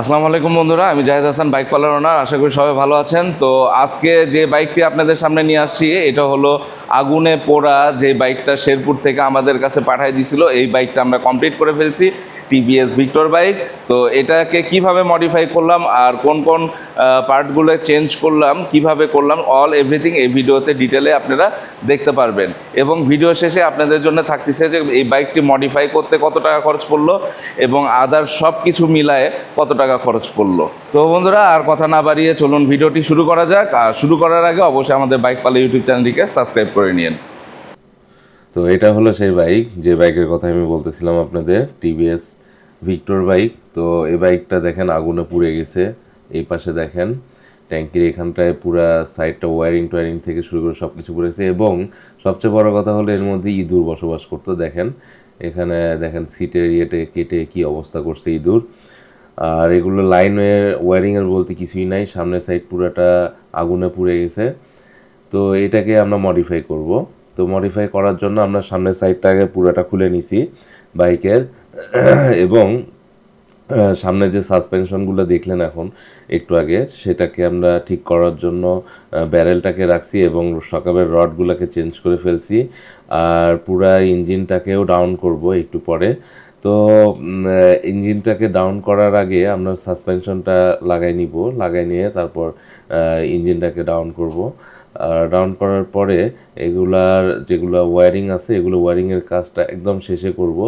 আসসালামু আলাইকুম বন্ধুরা, আমি Zahid Hasan bike parlour owner আশা করি সবাই ভালো আছেন। তো আজকে যে বাইকটি আপনাদের সামনে নিয়ে আসছি, এটা হলো আগুনে পোড়া যে বাইকটা শেরপুর থেকে আমাদের কাছে পাঠাই দিছিল এই বাইকটা আমরা কমপ্লিট করে ফেলছি। টিভিএস ভিক্টর বাইক তো এটাকে কীভাবে মডিফাই করলাম আর কোন কোন পার্টগুলো চেঞ্জ করলাম, কীভাবে করলাম অল এভরিথিং এই ভিডিওতে ডিটেলে আপনারা দেখতে পারবেন। এবং ভিডিও শেষে আপনাদের জন্য থাকতেছে যে এই বাইকটি মডিফাই করতে কত টাকা খরচ পড়ল এবং আদার সব কিছু মিলায়ে কত টাকা খরচ পড়ল। তো বন্ধুরা, আর কথা না বাড়িয়ে চলুন ভিডিওটি শুরু করা যাক। আর শুরু করার আগে অবশ্যই আমাদের বাইক পালে ইউটিউব চ্যানেলটিকে সাবস্ক্রাইব করে নিন। তো এটা হলো সেই বাইক যে বাইকের কথা আমি বলতেছিলাম আপনাদের টিভিএস ভিক্টর বাইক তো এই বাইকটা দেখেন আগুনে পুড়ে গেছে, এই পাশে দেখেন ট্যাঙ্কির এখানটায় পুরা সাইডটা ওয়ারিং টোয়ারিং থেকে শুরু করে সব কিছু পুড়ে গেছে এবং সবচেয়ে বড় কথা হলো এর মধ্যে ইঁদুর বসবাস করতো, দেখেন। এখানে দেখেন সিটের ইয়েটে কেটে কি অবস্থা করছে ইঁদুর। আর এগুলো লাইনের ওয়ারিংয়ের বলতে কিছুই নাই, সামনের সাইড পুরাটা আগুনে পুড়ে গেছে। তো এটাকে আমরা মডিফাই করব। তো মডিফাই করার জন্য আমরা সামনের সাইডটা আগে পুরোটা খুলে নিছি বাইকের। এবং সামনে যে সাসপেনশনগুলো দেখলেন এখন একটু আগে, সেটাকে আমরা ঠিক করার জন্য ব্যারেলটাকে রাখছি এবং সকাবের রডগুলোকে চেঞ্জ করে ফেলছি। আর পুরা ইঞ্জিনটাকেও ডাউন করব একটু পরে। তো ইঞ্জিনটাকে ডাউন করার আগে আমরা সাসপেনশনটা লাগাই নিব, লাগাই নিয়ে তারপর ইঞ্জিনটাকে ডাউন করব। ডাউন করার পরে এগুলার যেগুলো ওয়্যারিং আছে, এগুলো ওয়্যারিংয়ের কাজটা একদম শেষে করব।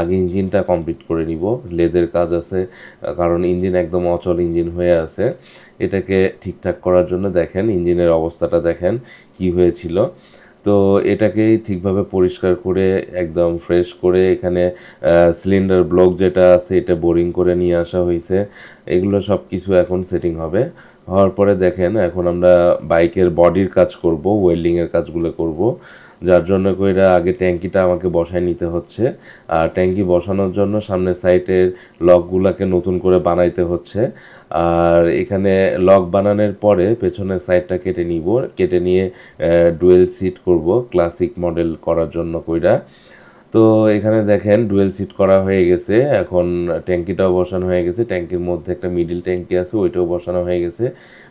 আগে ইঞ্জিনটা কমপ্লিট করে নিব। লেদের কাজ আছে কারণ ইঞ্জিন একদম অচল ইঞ্জিন হয়ে আছে। এটাকে ঠিকঠাক করার জন্য দেখেন ইঞ্জিনের অবস্থাটা দেখেন কি হয়েছিল। তো এটাকেই ঠিকভাবে পরিষ্কার করে, একদম ফ্রেশ করে এখানে সিলিন্ডার ব্লক যেটা আছে এটা বোরিং করে নিয়ে আসা হয়েছে। এগুলো সব কিছু এখন সেটিং হবে। হওয়ার পরে দেখেন, এখন আমরা বাইকের বডির কাজ করব ওয়েল্ডিংয়ের কাজগুলো করব। যার জন্য কইরা আগে ট্যাঙ্কিটা আমাকে বসায় নিতে হচ্ছে। আর ট্যাঙ্কি বসানোর জন্য সামনের সাইডের লকগুলোকে নতুন করে বানাইতে হচ্ছে। আর এখানে লক বানানোর পরে পেছনের সাইডটা কেটে নিব। কেটে নিয়ে ডুয়েল সিট করব ক্লাসিক মডেল করার জন্য কইরা। তো এখানে দেখেন, ডুয়েল সিট করা হয়ে গেছে। এখন ট্যাঙ্কিটাও বসানো হয়ে গেছে। ট্যাঙ্কির মধ্যে একটা মিডিল ট্যাঙ্কি আছে, ওইটাও বসানো হয়ে গেছে।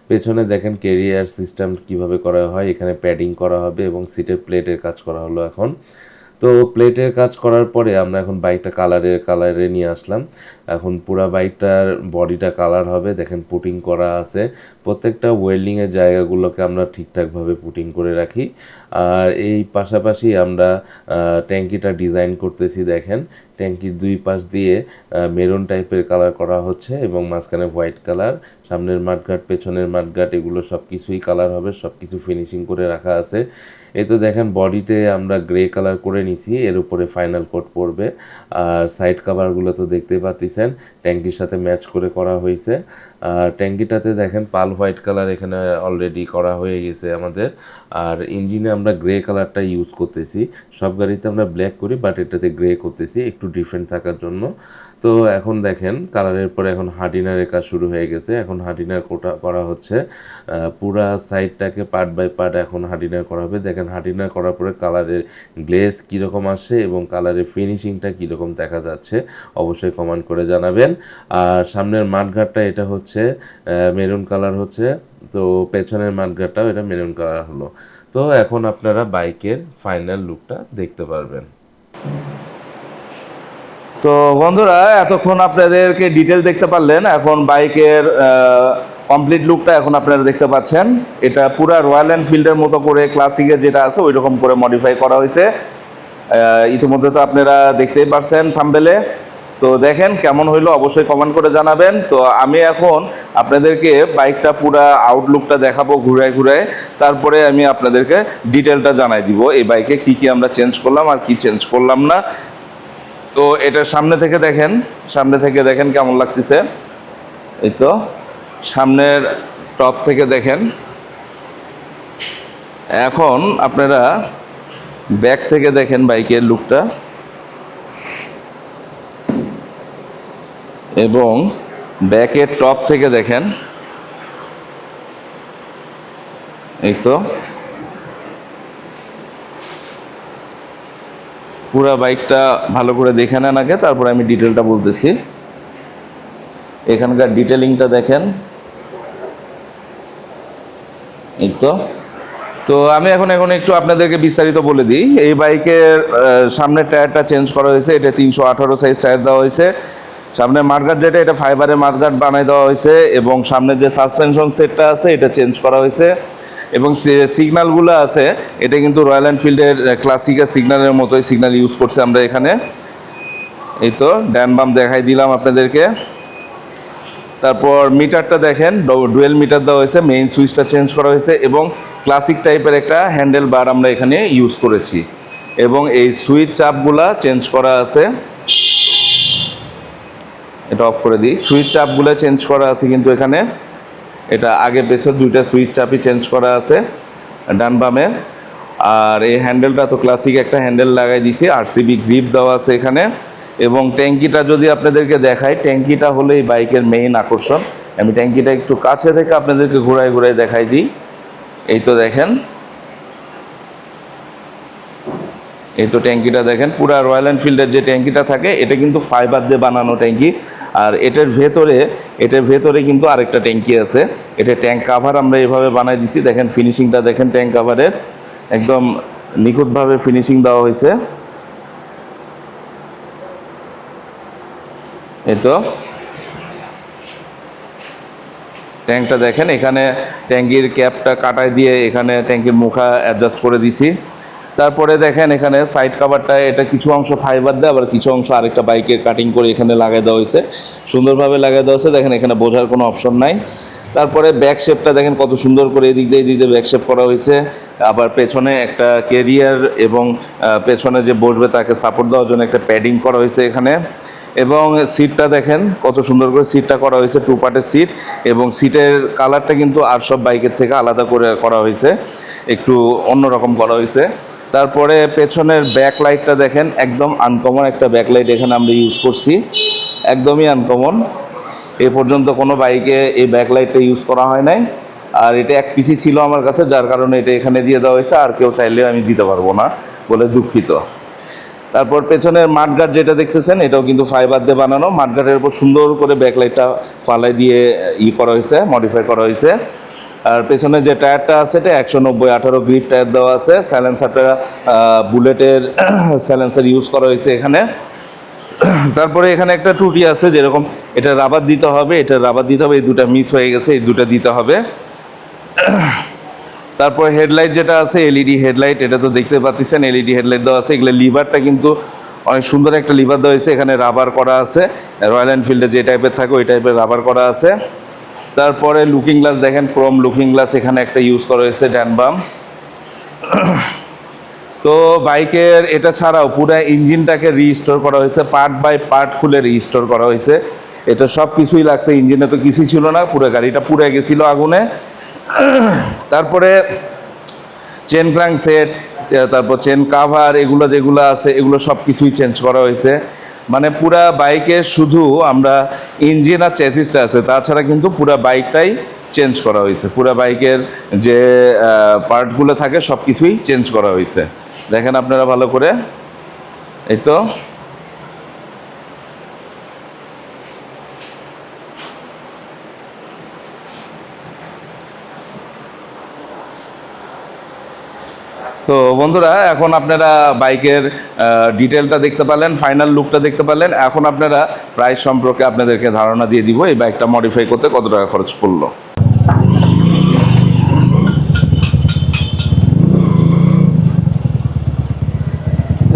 পেছনে দেখেন কেরিয়ার সিস্টেম কীভাবে করা হয়, এখানে প্যাডিং করা হবে এবং সিটের প্লেটের কাজ করা হলো এখন। তো প্লেটের কাজ করার পরে আমরা এখন বাইকটা কালারে কালারে নিয়ে আসলাম। এখন পুরা বাইকটার বডিটা কালার হবে, দেখেন পুটিং করা আছে। প্রত্যেকটা ওয়েল্ডিংয়ের জায়গাগুলোকে আমরা ঠিকঠাকভাবে পুটিং করে রাখি। আর এই পাশাপাশি আমরা ট্যাঙ্কিটা ডিজাইন করতেছি দেখেন। ট্যাঙ্কির দুই পাশ দিয়ে মেরুন টাইপের কালার করা হচ্ছে এবং মাঝখানে হোয়াইট কালার সামনের মাঠঘাট, পেছনের মাঠঘাট, এগুলো সব কিছুই কালার হবে সব কিছু ফিনিশিং করে রাখা আছে। এই তো দেখেন বডিতে আমরা গ্রে কালার করে নিছি, এর উপরে ফাইনাল কোট পড়বে আর সাইড কাভারগুলো তো দেখতেই পাচ্ছেন, ট্যাঙ্কির সাথে ম্যাচ করে করা হয়েছে। ট্যাঙ্কিটাতে দেখেন পাল হোয়াইট কালার এখানে অলরেডি করা হয়ে গেছে আমাদের। আর ইঞ্জিনে আমরা গ্রে কালারটা ইউজ করতেছি। সব গাড়িতে আমরা ব্ল্যাক করি বাট এটাতে গ্রে করতেছি, একটু ডিফারেন্ট থাকার জন্য। তো এখন দেখেন, কালারের পরে এখন হার্ডিনারের কাজ শুরু হয়ে গেছে। এখন হার্ডিনার কোটা করা হচ্ছে। পুরা সাইডটাকে পার্ট বাই পার্ট এখন হার্ডিনার করা হবে। দেখেন হার্ডিনার করার পরে কালারের গ্লেজ কীরকম আসে এবং কালারের ফিনিশিংটা কীরকম দেখা যাচ্ছে, অবশ্যই কমেন্ট করে জানাবেন। আর সামনের মাঠঘাটটা এটা হচ্ছে মেরুন কালার হচ্ছে। তো পেছনের মাঠঘাটটাও এটা মেরুন কালার হলো। তো এখন আপনারা বাইকের ফাইনাল লুকটা দেখতে পারবেন। তো বন্ধুরা, এতক্ষণ আপনাদেরকে ডিটেল দেখতে পারলেন, এখন বাইকের কমপ্লিট লুকটা এখন আপনারা দেখতে পাচ্ছেন। এটা পুরা রয়্যাল এনফিল্ডের মতো করে ক্লাসিকের যেটা আছে ওই রকম করে মডিফাই করা হয়েছে। ইতিমধ্যে তো আপনারা দেখতেই পারছেন থাম্বেলে তো দেখেন কেমন হইল, অবশ্যই কমেন্ট করে জানাবেন। তো আমি এখন আপনাদেরকে বাইকটা পুরা আউটলুকটা দেখাবো ঘুরায় ঘুরায়। তারপরে আমি আপনাদেরকে ডিটেলটা জানাই দিব, এই বাইকে কি কি আমরা চেঞ্জ করলাম আর কি চেঞ্জ করলাম না। তো এটা সামনে থেকে দেখেন, সামনে থেকে দেখেন কেমন লাগতেছে। এই তো, সামনের টপ থেকে দেখেন। এখন আপনারা ব্যাক থেকে দেখেন বাইকের লুকটা এবং ব্যাকের টপ থেকে দেখেন। এই তো। পুরা বাইকটা ভালো করে দেখে নেন আগে, তারপরে আমি ডিটেলটা বলতেছি। এখানকার ডিটেলিংটা দেখেন। এই তো। তো আমি এখন এখন একটু আপনাদেরকে বিস্তারিত বলে দিই। এই বাইকের সামনের টায়ারটা চেঞ্জ করা হয়েছে। এটা তিনশো আঠারো সাইজ টায়ার দেওয়া হয়েছে। সামনে মার্গার যেটা, এটা ফাইবারের মার্গার বানাই দেওয়া হয়েছে এবং সামনে যে সাসপেনশন সেটটা আছে, এটা চেঞ্জ করা হয়েছে। এবং সিগনালগুলো আছে, এটা কিন্তু রয়্যাল এনফিল্ডের ক্লাসিকের সিগনালের মতোই সিগনাল ইউজ করছে আমরা এখানে। এই তো ড্যান বাম দেখাই দিলাম আপনাদেরকে। তারপর মিটারটা দেখেন ডুয়েল মিটার দেওয়া হয়েছে মেইন সুইচটা চেঞ্জ করা হয়েছে এবং ক্লাসিক টাইপের একটা হ্যান্ডেল বার আমরা এখানে ইউজ করেছি। এবং এই সুইচ চাপগুলা চেঞ্জ করা আছে। এটা অফ করে দিই। সুইচ চাপগুলো চেঞ্জ করা আছে কিন্তু এখানে। এটা আগে পেছন দুইটা সুইচ চাপি চেঞ্জ করা আছে, ডান বামে। আর এই হ্যান্ডেলটা তো ক্লাসিক একটা হ্যান্ডেল লাগাই দিছি আর সিবি গ্রিপ দেওয়া আছে এখানে। এবং ট্যাঙ্কিটা যদি আপনাদেরকে দেখাই, ট্যাঙ্কিটা হলো এই বাইকের মেইন আকর্ষণ। আমি ট্যাঙ্কিটা একটু কাছে থেকে আপনাদেরকে ঘুরাই ঘুরাই দেখাই দিই। এই তো দেখেন। এই তো ট্যাঙ্কিটা দেখেন, পুরা রয়্যাল এনফিল্ডের যে ট্যাঙ্কিটা থাকে, এটা কিন্তু ফাইবার দিয়ে বানানো ট্যাঙ্কি। আর এটার ভেতরে এটার ভেতরে কিন্তু আরেকটা ট্যাঙ্কি আছে। এটা ট্যাঙ্ক কাভার আমরা এভাবে বানাই দিছি। দেখেন ফিনিশিংটা দেখেন ট্যাঙ্ক কাভারের একদম নিখুঁতভাবে ফিনিশিং দেওয়া হয়েছে। এই তো। ট্যাঙ্কটা দেখেন, এখানে ট্যাঙ্কির ক্যাপটা কাটায় দিয়ে এখানে ট্যাঙ্কির মুখা অ্যাডজাস্ট করে দিছি। তারপরে দেখেন এখানে সাইড কাভারটা এটা কিছু অংশ ফাইবার দেয়, আবার কিছু অংশ আরেকটা বাইকের কাটিং করে এখানে লাগাই দেওয়া হয়েছে। সুন্দরভাবে লাগাই দেওয়া হয়েছে। দেখেন এখানে বোঝার কোনো অপশন নাই। তারপরে ব্যাক শেপটা দেখেন কত সুন্দর করে এদিক দিয়ে এদিক দিয়ে ব্যাক শেপ করা হয়েছে। আবার পেছনে একটা কেরিয়ার এবং পেছনে যে বসবে তাকে সাপোর্ট দেওয়ার জন্য একটা প্যাডিং করা হয়েছে এখানে। এবং সিটটা দেখেন কত সুন্দর করে সিটটা করা হয়েছে টু পার্টের সিট এবং সিটের কালারটা কিন্তু আর সব বাইকের থেকে আলাদা করে করা হয়েছে। একটু অন্যরকম করা হয়েছে। তারপরে পেছনের ব্যাক লাইটটা দেখেন, একদম আনকমন একটা ব্যাক লাইট এখানে আমরা ইউজ করছি। একদমই আনকমন এ পর্যন্ত কোনো বাইকে এই ব্যাক লাইটটা ইউজ করা হয় নাই। আর এটা এক পিসি ছিল আমার কাছে, যার কারণে এটা এখানে দিয়ে দেওয়া হয়েছে। আর কেউ চাইলে আমি দিতে পারব না বলে দুঃখিত। তারপর পেছনের মাঠগার্ড যেটা দেখতেছেন, এটাও কিন্তু ফাইবার দিয়ে বানানো। মাঠগার্ডের উপর সুন্দর করে ব্যাকলাইটটা পালাই দিয়ে, ই করা হয়েছে মডিফাই করা হয়েছে। আর পেছনে যে টায়ারটা আছে, এটা একশো নব্বই আঠারো গ্রিড টায়ার দেওয়া আছে। স্যালেন্সারটা বুলেটের স্যালেন্সার ইউজ করা হয়েছে এখানে। তারপরে এখানে একটা টুটি আছে যেরকম, এটা রাবার দিতে হবে, এটা রাবার দিতে হবে, এই দুটা মিস হয়ে গেছে, এই দুটা দিতে হবে। তারপরে হেডলাইট যেটা আছে এলইডি হেডলাইট এটা তো দেখতে পাচ্ছেন এলইডি হেডলাইট দেওয়া আছে। এগুলো লিভারটা কিন্তু অনেক সুন্দর একটা লিভার দেওয়া হয়েছে, এখানে রাবার করা আছে। রয়্যাল এনফিল্ডে যে টাইপের থাকে, ওই টাইপের রাবার করা আছে। তারপরে লুকিং গ্লাস দেখেন ক্রোম লুকিং গ্লাস এখানে একটা ইউজ করা হয়েছে ড্যানবাম তো বাইকের এটা ছাড়াও পুরো ইঞ্জিনটাকে রিস্টোর করা হয়েছে পার্ট বাই পার্ট খুলে রিস্টোর করা হয়েছে। এটা সব কিছুই লাগছে ইঞ্জিনে তো কিছুই ছিল না, পুরো গাড়িটা পুড়ে গেছিল আগুনে। তারপরে চেন ক্রাঙ্ক সেট তারপর চেন কাভার এগুলো যেগুলো আছে, এগুলো সব কিছুই চেঞ্জ করা হয়েছে। মানে পুরা বাইকে শুধু আমরা ইঞ্জিন আর চেসিসটা আছে, তাছাড়া কিন্তু পুরা বাইকটাই চেঞ্জ করা হয়েছে। পুরা বাইকের যে পার্টগুলো থাকে সব কিছুই চেঞ্জ করা হয়েছে। দেখেন আপনারা ভালো করে। এই তো। তো বন্ধুরা, এখন আপনারা বাইকের ডিটেলটা দেখতে পেলেন ফাইনাল লুকটা দেখতে পেলেন এখন আপনারা প্রাইস সম্পর্কে আপনাদেরকে ধারণা দিয়ে দিব, এই বাইকটা মডিফাই করতে কত টাকা খরচ পড়ল।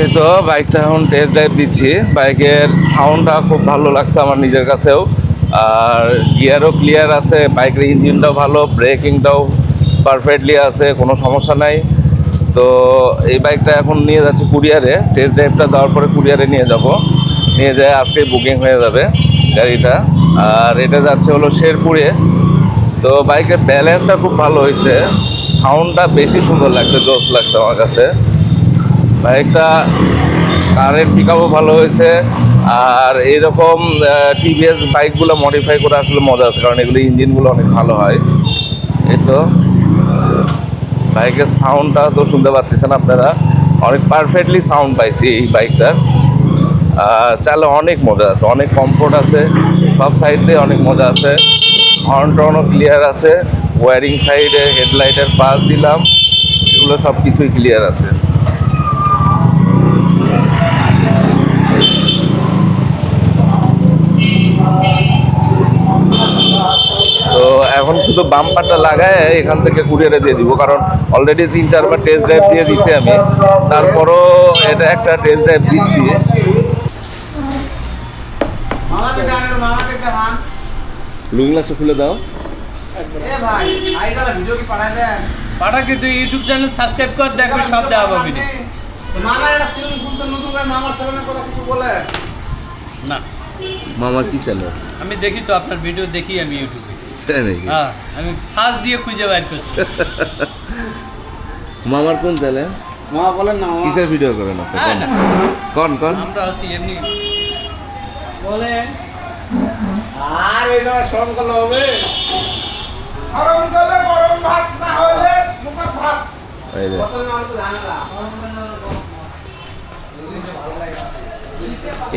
এই তো বাইকটা এখন টেস্ট ড্রাইভ দিচ্ছি। বাইকের সাউন্ডটা খুব ভালো লাগছে আমার নিজের কাছেও। আর গিয়ারও ক্লিয়ার আছে বাইকের ইঞ্জিনটাও ভালো ব্রেকিংটাও পারফেক্টলি আছে, কোনো সমস্যা নাই। তো এই বাইকটা এখন নিয়ে যাচ্ছি কুরিয়ারে। টেস্ট ড্রাইভটা দেওয়ার পরে কুরিয়ারে নিয়ে যাব। নিয়ে যায় আজকে বুকিং হয়ে যাবে গাড়িটা। আর এটা যাচ্ছে হলো শেরপুরে। তো বাইকের ব্যালেন্সটা খুব ভালো হয়েছে। সাউন্ডটা বেশি সুন্দর লাগছে জোস লাগছে আমার কাছে। বাইকটা কারের পিকআপও ভালো হয়েছে। আর এরকম টিভিএস বাইকগুলো মডিফাই করে আসলে মজা আছে, কারণ এগুলো ইঞ্জিনগুলো অনেক ভালো হয়। এই তো। বাইকের সাউন্ডটা তো শুনতে পাচ্ছেন আপনারা। অনেক পারফেক্টলি সাউন্ড পাইছি এই বাইকটার চালে অনেক মজা আছে, অনেক কমফোর্ট আছে। সব সাইড দিয়ে অনেক মজা আছে। হর্ন টর্নও ক্লিয়ার আছে। ওয়ারিং সাইডে হেডলাইটের পাস দিলাম। এগুলো সব কিছুই ক্লিয়ার আছে তো এখন শুধু বাম্পারটা লাগায় এখান থেকে কুরিয়ারে দিয়ে দিব। কারণ অলরেডি তিন চারবার টেস্ট ড্রাইভ দিয়ে দিছি আমি। তারপরও এটা একটা টেস্ট ড্রাইভ দিচ্ছি। গ্লাসটা খুলে দাও। এ ভাই আইগাল ভিডিও কি পাঠায় দেন? পাঠা কিন্তু ইউটিউব চ্যানেল সাবস্ক্রাইব কর দেখবে সব দেওয়া পাবি মামার একটা চ্যানেল খুলছে নতুন করে মামার চ্যানেলের কথা কিছু বলে। না। মামার কি চ্যানেল আমি দেখি তো আপনার ভিডিও দেখি আমি ইউটিউবে তাই নাকি? হ্যাঁ আমি সার্চ দিয়ে খুঁজে বের করছি। মামার কোন চ্যানেল? মামা বলেন না মামা কিসের ভিডিও করেন আপনি? হ্যাঁ, কোন? না। কোন কোন? আমরা হচ্ছি এমনি। বলে আর এই সময় শ্রম করলে হবে? গরম করলে গরম ভাত না হলে মুখত ভাত। এই যে।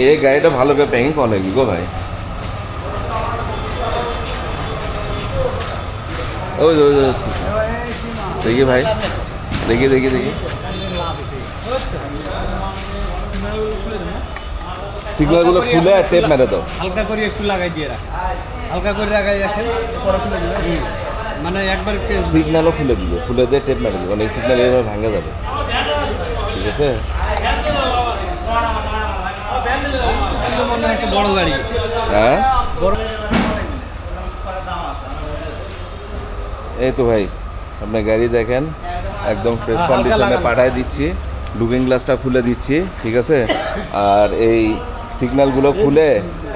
এই গাড়িটা ভালো করে প্যাকিং করা গো ভাই? ওই ওই দেখি ভাই দেখি দেখি দেখি সিগন্যালগুলো খুলে টেপ মেরে দাও হালকা করে একটু লাগাই দিয়ে রাখ হালকা করে লাগাই রাখেন মানে একবার একটু- সিগন্যালও খুলে দিবে খুলে দিয়ে টেপ মেরে দিবে অনেক সিগন্যাল এভাবে ভাঙে যাবে ঠিক আছে মনে হচ্ছে বড় গাড়ি হ্যাঁ এই তো ভাই আপনার গাড়ি দেখেন একদম ফ্রেশ হ্যাঁ, কন্ডিশনে। পাঠায় দিচ্ছি লুকিং গ্লাসটা খুলে দিচ্ছি ঠিক আছে? আর এই সিগন্যালগুলো খুলে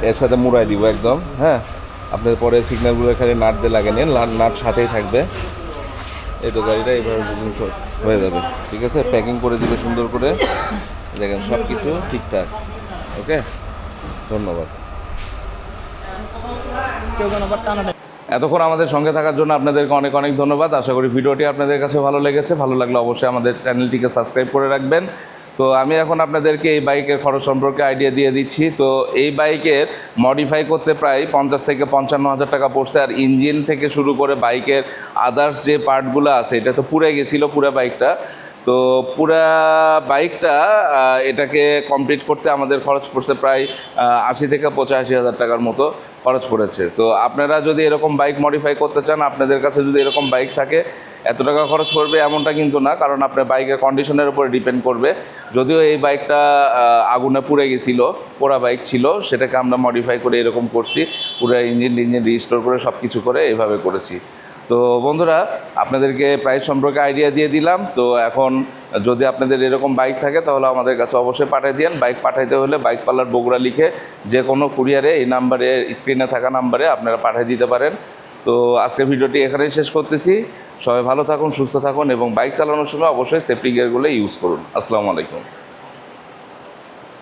এর সাথে মুড়াই দিব একদম হ্যাঁ? আপনার পরে সিগন্যালগুলো খালি নাট দিয়ে লাগে নিন নাট সাথেই থাকবে। এই তো গাড়িটা এইভাবে বুকিং হয়ে যাবে ঠিক আছে? প্যাকিং করে দিবে সুন্দর করে। দেখেন সব কিছু ঠিকঠাক ওকে ধন্যবাদ। এতক্ষণ আমাদের সঙ্গে থাকার জন্য আপনাদেরকে অনেক অনেক ধন্যবাদ। আশা করি ভিডিওটি আপনাদের কাছে ভালো লেগেছে। ভালো লাগলে অবশ্যই আমাদের চ্যানেলটিকে সাবস্ক্রাইব করে রাখবেন। তো আমি এখন আপনাদেরকে এই বাইকের খরচ সম্পর্কে আইডিয়া দিয়ে দিচ্ছি। তো এই বাইকের মডিফাই করতে প্রায় পঞ্চাশ থেকে পঞ্চান্ন হাজার টাকা পড়ছে। আর ইঞ্জিন থেকে শুরু করে বাইকের আদার্স যে পার্টগুলো আছে, এটা তো পুড়ে গেছিল পুরো বাইকটা। তো পুরা বাইকটা এটাকে কমপ্লিট করতে আমাদের খরচ পড়ছে প্রায় আশি থেকে পঁচাশি হাজার টাকার মতো খরচ পড়েছে। তো আপনারা যদি এরকম বাইক মডিফাই করতে চান, আপনাদের কাছে যদি এরকম বাইক থাকে, এত টাকা খরচ পড়বে এমনটা কিন্তু না, কারণ আপনার বাইকের কন্ডিশনের উপরে ডিপেন্ড করবে। যদিও এই বাইকটা আগুনে পুড়ে গেছিল, পোড়া বাইক ছিল, সেটাকে আমরা মডিফাই করে এরকম করছি, পুরো ইঞ্জিন ইঞ্জিন রিস্টোর করে সব কিছু করে এইভাবে করেছি। তো বন্ধুরা, আপনাদেরকে প্রাইস সম্পর্কে আইডিয়া দিয়ে দিলাম। তো এখন যদি আপনাদের এরকম বাইক থাকে, তাহলে আমাদের কাছে অবশ্যই পাঠিয়ে দিন বাইক পাঠাইতে হলে বাইক পার্লার বগুড়া লিখে যে কোনো কুরিয়ারে এই নাম্বারে স্ক্রিনে থাকা নাম্বারে আপনারা পাঠিয়ে দিতে পারেন। তো আজকে ভিডিওটি এখানেই শেষ করতেছি। সবাই ভালো থাকুন, সুস্থ থাকুন এবং বাইক চালানোর সময় অবশ্যই সেফটি গিয়ারগুলো ইউজ করুন। আসসালামু আলাইকুম।